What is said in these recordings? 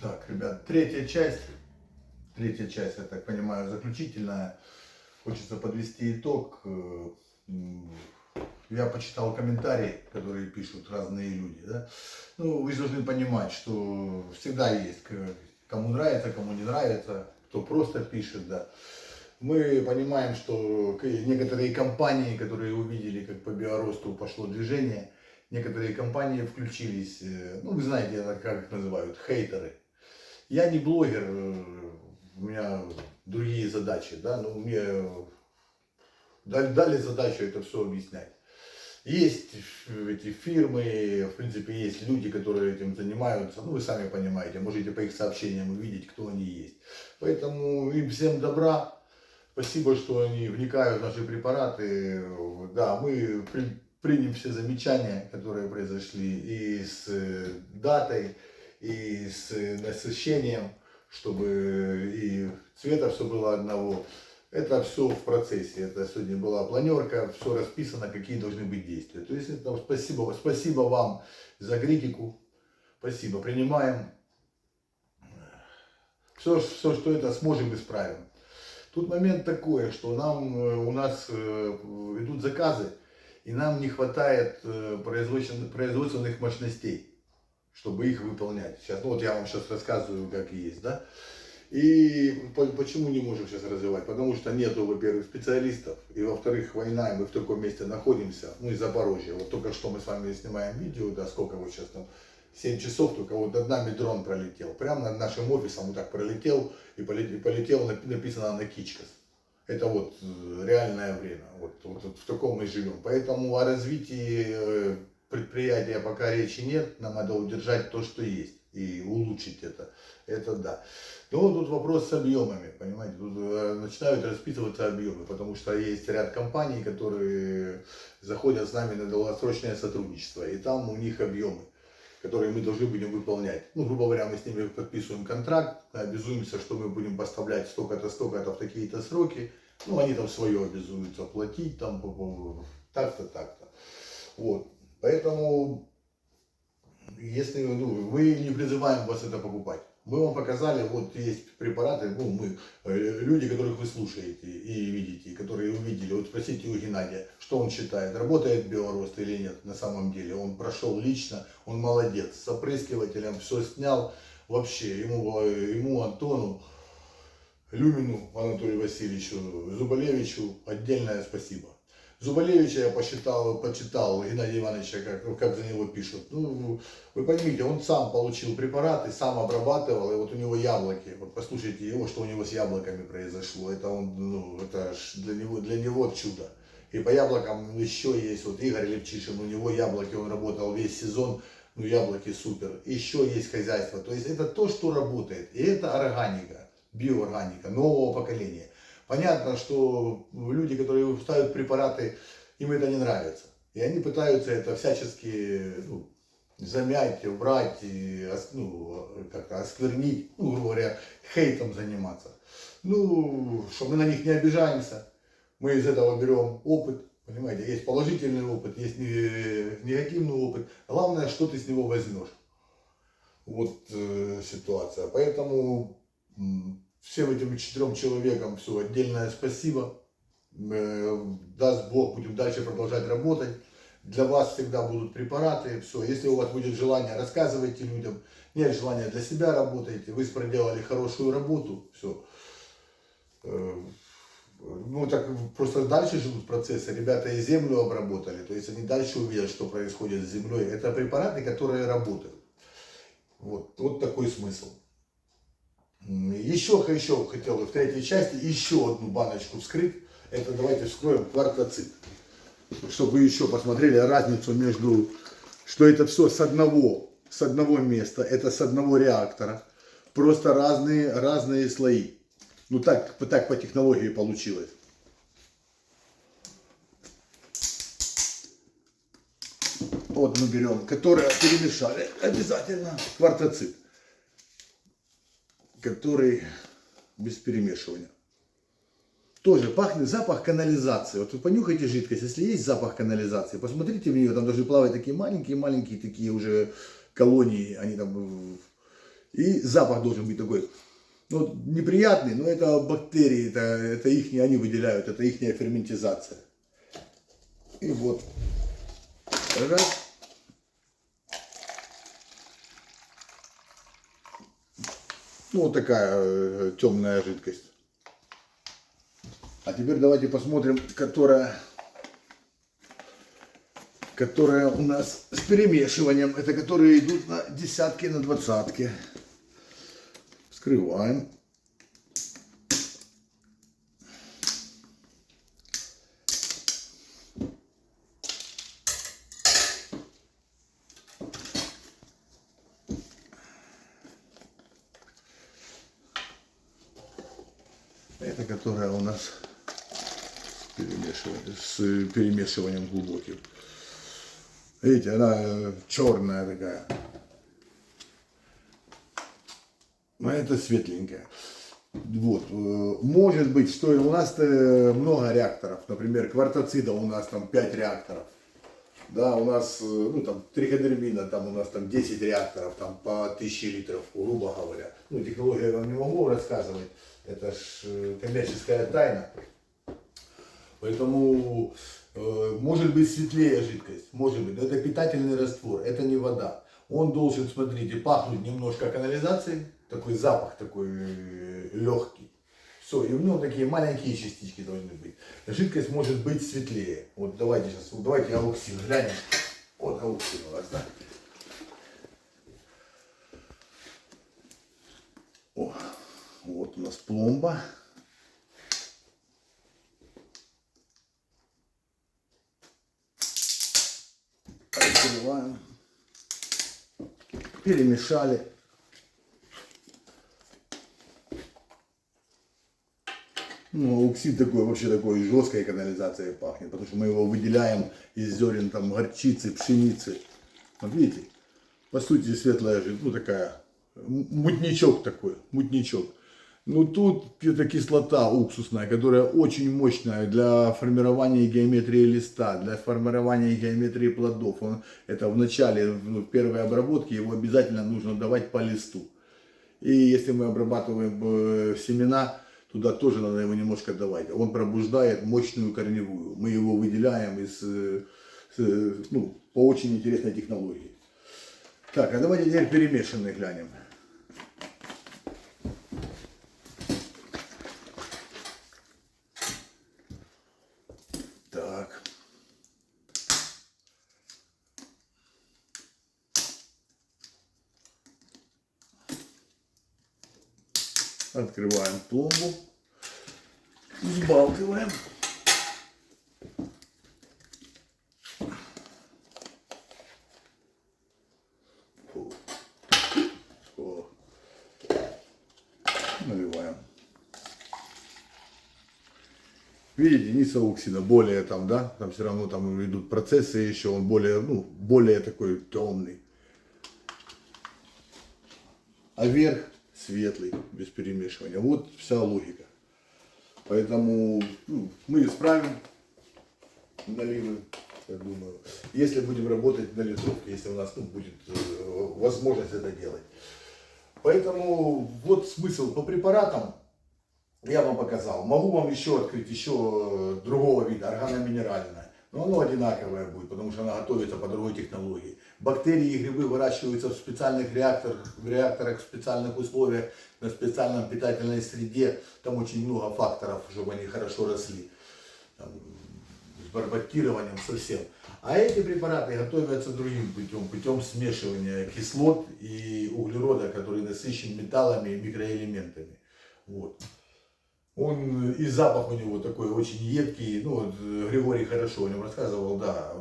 Так, ребят, третья часть. Третья часть, я так понимаю, заключительная. Хочется подвести итог. Э, Я почитал комментарии, которые пишут разные люди. Да? Ну, вы должны понимать, что всегда есть кому нравится, кому не нравится, кто просто пишет, да. Мы понимаем, что некоторые компании, которые увидели, как по биоросту пошло движение, некоторые компании включились, э, ну, вы знаете, как их называют, хейтеры. Я не блогер, э, у меня другие задачи, да, но мне дали, дали задачу это все объяснять. Есть эти фирмы, в принципе, есть люди, которые этим занимаются, ну, вы сами понимаете, можете по их сообщениям увидеть, кто они есть. Поэтому им всем добра, спасибо, что они вникают в наши препараты. Да, мы при- примем все замечания, которые произошли и с э, датой, и с насыщением, чтобы и цвета все было одного. Это все в процессе. Это сегодня была планерка, все расписано, какие должны быть действия. То есть это спасибо, спасибо вам за критику. Спасибо, принимаем. Все, все, что это сможем, исправим. Тут момент такой, что нам, э, у нас э, идут заказы, и нам не хватает э, производствен- производственных мощностей, чтобы их выполнять. Сейчас, ну вот я вам сейчас рассказываю, как есть, да. И по- почему не можем сейчас развивать? Потому что нету, во-первых, специалистов, и во-вторых, война, и мы в таком месте находимся, ну и Запорожье. Вот только что мы с вами снимаем видео, да, сколько вот сейчас там, 7 часов, только вот над нами дрон пролетел. Прямо над нашим офисом вот так пролетел, и полетел, полетел нап- написано на Кичкас. Это вот э, реальное время. Вот, вот- вот в таком мы живем. Поэтому о развитии э, предприятия пока речи нет. Нам надо удержать то, что есть. И улучшить это. Это да. Но тут вопрос с объемами, понимаете, тут э, начинают расписываться объемы, потому что есть ряд компаний, которые заходят с нами на долгосрочное сотрудничество, и там у них объемы, которые мы должны будем выполнять. Ну, грубо говоря, мы с ними подписываем контракт, обязуемся, что мы будем поставлять столько-то, столько-то в такие-то сроки, ну, они там свое обязуются платить, там, так-то, так-то. Вот, поэтому, если, ну, мы не призываем вас это покупать. Мы вам показали, вот есть препараты, ну, мы, э, люди, которых вы слушаете и видите, которые увидели, вот спросите у Геннадия, что он считает, работает биорост или нет на самом деле. Он прошел лично, он молодец, с опрыскивателем все снял, вообще, ему, э, ему Антону, Люмину Анатолию Васильевичу, Зубалевичу отдельное спасибо. Зубалевича я посчитал, почитал Геннадия Ивановича, как, как за него пишут. Ну, вы поймите, он сам получил препараты, сам обрабатывал, и вот у него яблоки. Вот послушайте его, что у него с яблоками произошло. Это он, ну, это для него, для него чудо. И по яблокам еще есть, вот Игорь Левчишин, у него яблоки, он работал весь сезон, ну яблоки супер. Еще есть хозяйство. То есть это то, что работает. И это органика, биоорганика нового поколения. Понятно, что люди, которые ставят препараты, им это не нравится. И они пытаются это всячески ну, замять, убрать, и, ну, как-то осквернить, ну, грубо говоря, хейтом заниматься. Ну, что мы на них не обижаемся, мы из этого берем опыт, понимаете, есть положительный опыт, есть не- негативный опыт. Главное, что ты с него возьмешь. Вот э, ситуация. Поэтому всем этим четырем человекам все отдельное спасибо. Э, Даст Бог, будем дальше продолжать работать. Для вас всегда будут препараты, все. Если у вас будет желание, рассказывайте людям. Нет желания для себя работайте. Вы проделали хорошую работу, все. Ну, так просто дальше живут процессы. Ребята и землю обработали, то есть они дальше увидят, что происходит с землей. Это препараты, которые работают. Вот, вот такой смысл. Еще, еще хотел в третьей части еще одну баночку вскрыть. Это давайте вскроем квартоцит. Чтобы вы еще посмотрели разницу между, что это все с одного, с одного места, это с одного реактора. Просто разные, разные слои. Ну так, так по технологии получилось. Вот мы берем, которое перемешали обязательно квартоцит, который без перемешивания. Тоже пахнет запах канализации. Вот вы понюхайте жидкость, если есть запах канализации, посмотрите в нее, там должны плавать такие маленькие-маленькие такие уже колонии, они там... И запах должен быть такой, ну, неприятный, но это бактерии, это, это их, они выделяют, это их ферментизация. И вот, раз. Ну, вот такая э, темная жидкость. А теперь давайте посмотрим, которая, которая у нас с перемешиванием. Это которые идут на десятки, на двадцатки. Вскрываем. Это которая у нас перемешивание, с перемешиванием глубоким. Видите, она черная такая. Но это светленькая. Вот. Может быть, что у нас много реакторов. Например, квартоцида у нас там 5 реакторов. Да, у нас, ну, там, триходермина, там у нас там 10 реакторов, там по 1000 литров, грубо говоря. Ну, технологию я вам не могу рассказывать, это ж коммерческая тайна. Поэтому э, может быть светлее жидкость, может быть, но это питательный раствор, это не вода. Он должен, смотрите, пахнуть немножко канализацией, такой запах такой э, легкий. Все, и в нем такие маленькие частички должны быть. Жидкость может быть светлее. Вот давайте сейчас, давайте ауксин глянем. Вот ауксин у нас, да. О, вот у нас пломба. Открываем. Перемешали. Ну, ауксид такой, вообще такой жесткой канализацией пахнет, потому что мы его выделяем из зерен там горчицы, пшеницы. Вот видите, по сути светлая жидкость, ну такая, мутничок такой, мутничок. Ну тут это кислота уксусная, которая очень мощная для формирования геометрии листа, для формирования геометрии плодов. Он, это в начале, в первой обработке его обязательно нужно давать по листу. И если мы обрабатываем э, семена, туда тоже надо его немножко давать. Он пробуждает мощную корневую. Мы его выделяем из, э, ну, по очень интересной технологии. Так, а давайте теперь перемешанный глянем. Так. Открываем пломбу. Взбалтываем. Наливаем. Видите, не сауксина, более там, да, там все равно там идут процессы еще, он более, ну, более такой темный. А верх светлый, без перемешивания. Вот вся логика. Поэтому ну, мы исправим наливы, я думаю. Если будем работать на литровке, если у нас ну, будет э, возможность это делать. Поэтому вот смысл по препаратам я вам показал. Могу вам еще открыть еще другого вида, органоминеральное. Но оно одинаковое будет, потому что она готовится по другой технологии. Бактерии и грибы выращиваются в специальных реакторах, в реакторах в специальных условиях, на специальном питательной среде. Там очень много факторов, чтобы они хорошо росли. Там, с барбатированием совсем. А эти препараты готовятся другим путем, путем смешивания кислот и углерода, который насыщен металлами и микроэлементами. Вот. Он и запах у него такой очень едкий, ну вот Григорий хорошо о нем рассказывал, да,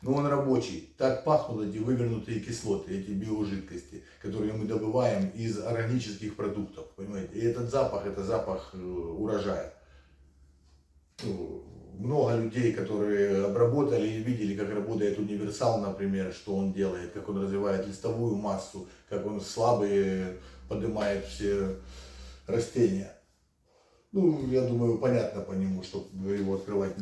но он рабочий. Так пахнут эти вывернутые кислоты, эти биожидкости, которые мы добываем из органических продуктов, понимаете. И этот запах, это запах э, урожая. Ну, много людей, которые обработали и видели, как работает универсал, например, что он делает, как он развивает листовую массу, как он слабые поднимает все растения. Ну, я думаю, понятно по нему, что его открывать.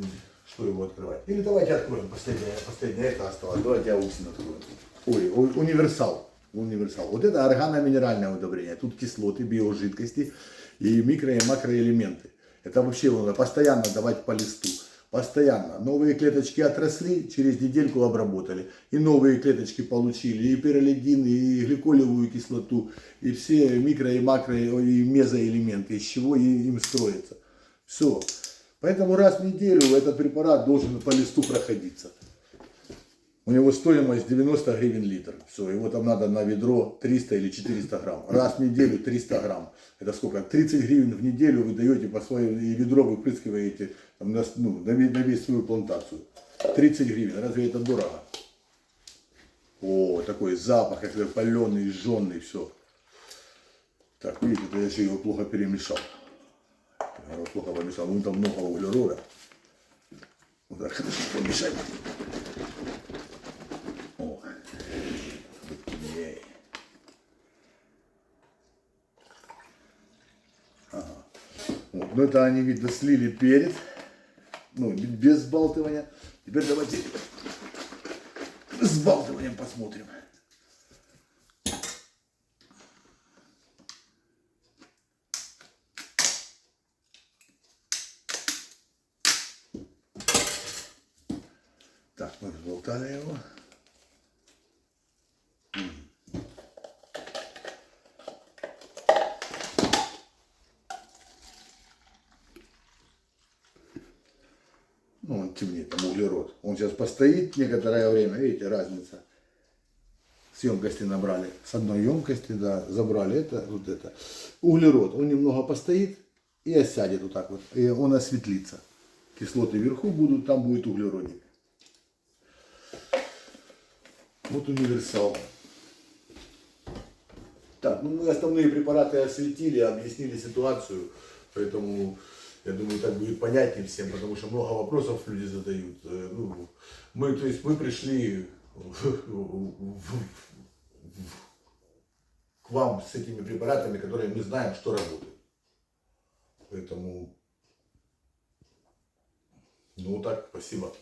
Что его открывать? Или давайте откроем. Последнее, последнее это осталось. Давайте ауксин откроем. Ой, универсал. универсал. Вот это органоминеральное удобрение. Тут кислоты, биожидкости и микро- и макроэлементы. Это вообще надо постоянно давать по листу. Постоянно. Новые клеточки отросли, через недельку обработали. И новые клеточки получили. И пиролидин, и гликолевую кислоту, и все микро, и макро, и мезоэлементы, из чего им строится. Все. Поэтому раз в неделю этот препарат должен по листу проходиться. У него стоимость 90 гривен литр. Все, его там надо на ведро 300 или 400 грамм. Раз в неделю 300 грамм. Это сколько? 30 гривен в неделю вы даете по своей, и ведро выпрыскиваете ну, на, весь, на весь свою плантацию. 30 гривен. Разве это дорого? О, такой запах, как паленый, жженый, все. Так, видите, это я еще его плохо перемешал. Я плохо помешал. Ну, там много углерода. Вот так хорошо помешать. О, ей. Ага. Вот, ну это они, видно, слили перед. Ну, без сбалтывания. Теперь давайте с сбалтыванием посмотрим. Так, мы взболтали его. Он темнеет, там углерод. Он сейчас постоит некоторое время, видите, разница. С емкости набрали. С одной емкости, да, забрали это, вот это. Углерод, он немного постоит и осядет вот так вот. И он осветлится. Кислоты вверху будут, там будет углеродик. Вот универсал. Так, ну мы основные препараты осветили, объяснили ситуацию, поэтому я думаю, так будет понятнее всем, потому что много вопросов люди задают. Э, Ну, мы, то есть мы пришли к вам с этими препаратами, которые мы знаем, что работают. Поэтому, ну так, спасибо.